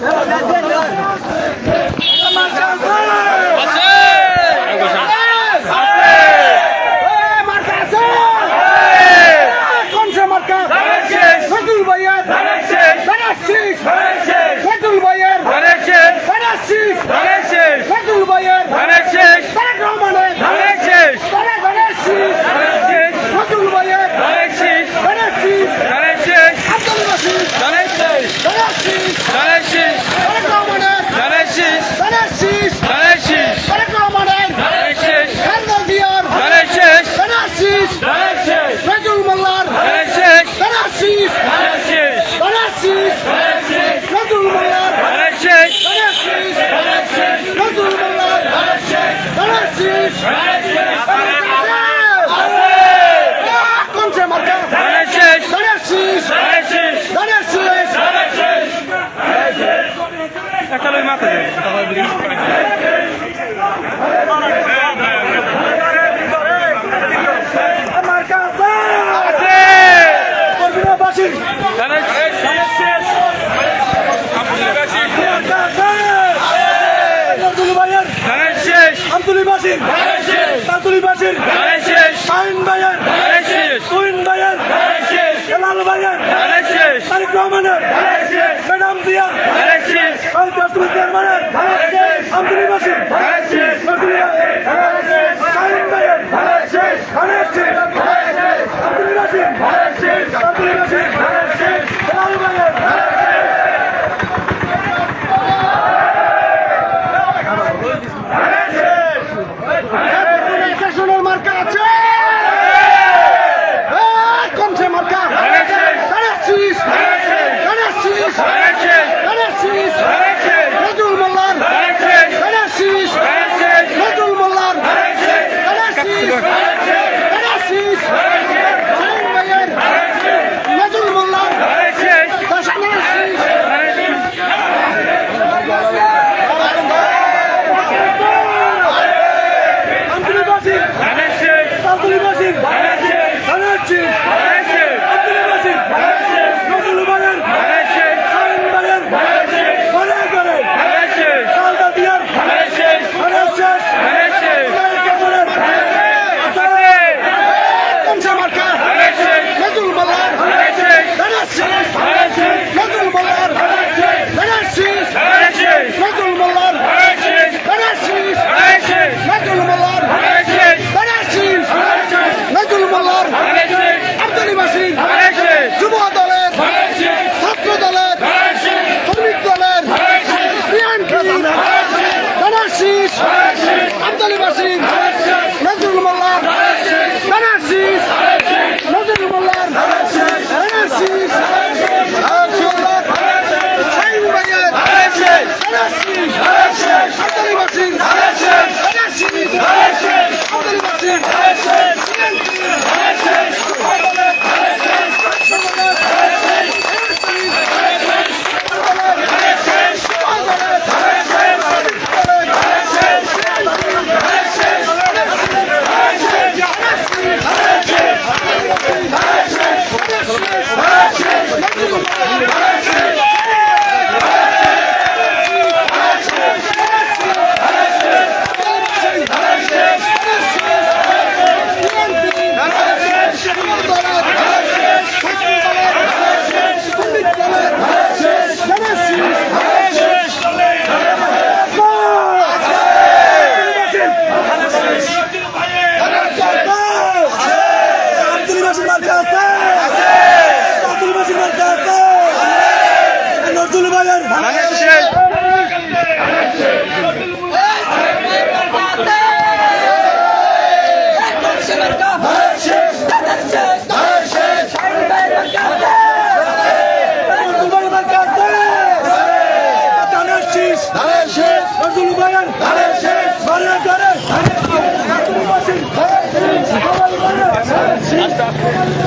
来把杆抬起来 বাসির সাতুরি বাসির শাহিন ভাইয়ের তুহিন ভাইয়ের হেলাল ভাইয়ের তারিক রহমানের। ম্যাডাম দিয়া রাষ্ট্রপতি Hey! Stop.